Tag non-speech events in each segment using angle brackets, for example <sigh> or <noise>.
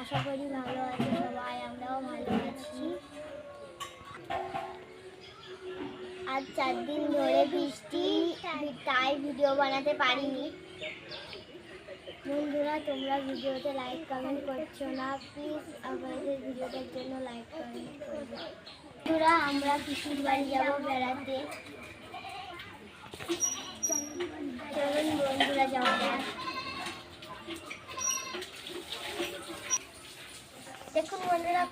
আশা করি ভালো আছে সবাই, আমরাও ভালো আছি। আজ চার দিন ধরে বৃষ্টি, তাই ভিডিও বানাতে পারিনি। বন্ধুরা, তোমরা ভিডিওতে লাইক কমেন্ট করছ না প্লিজ আমাদের ভিডিওটার জন্য লাইক কমেন্ট করবে বন্ধুরা, আমরা পিসির বাড়ি যাব বেড়াতে।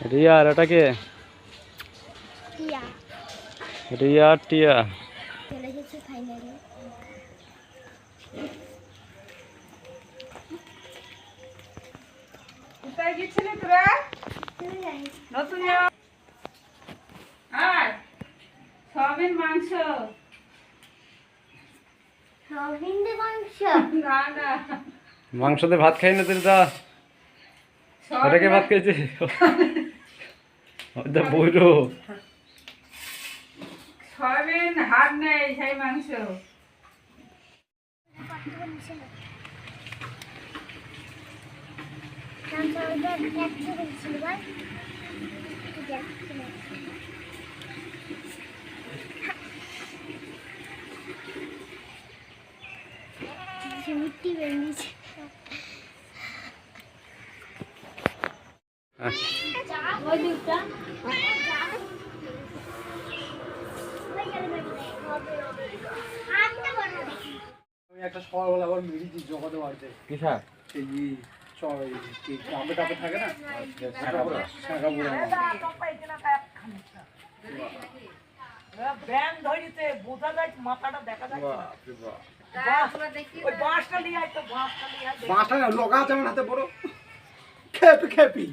রিয়া আর এটা কে? টিয়া। রিয়া টিয়া। মাংস। মাংস? না না। মাংস দিয়ে ভাত খাই না তুই তা এটাকে ভাত খেয়েছি। <laughs> ওটা বইরো সয়াবিন হাড় নেই সেই মাংস। মিট্টি বেরিয়েছে। একটা সকালবেলা আবার জগাতে বাড়িতে। কিসা থাকে না? শাঁখা বুড়া ব্যান ধরিতে বোঝা যায় মাথাটা দেখা যায়। বাঁশটা লগা হাতে বড়। খেপি খেপি।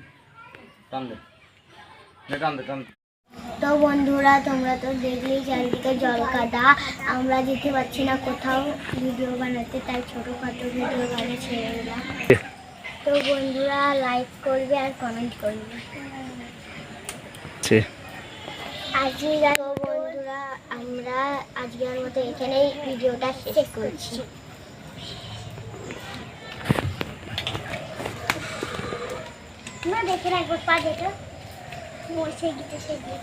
তো বন্ধুরা তোমরা তো দেখলেই চারিদিকে জল কাদা আমরা যেতে পারছি না কোথাও ভিডিও বানাতে তাই ছোটোখাটো ভিডিও বানিয়ে ছেড়ে দিলাম। তো বন্ধুরা লাইক করবে আর কমেন্ট করবে। আজকে তো বন্ধুরা আমরা আজকের মতো এখানেই ভিডিওটা শেষ করছি। না দেখে রাখব পা যেটা Oo, sige, sige.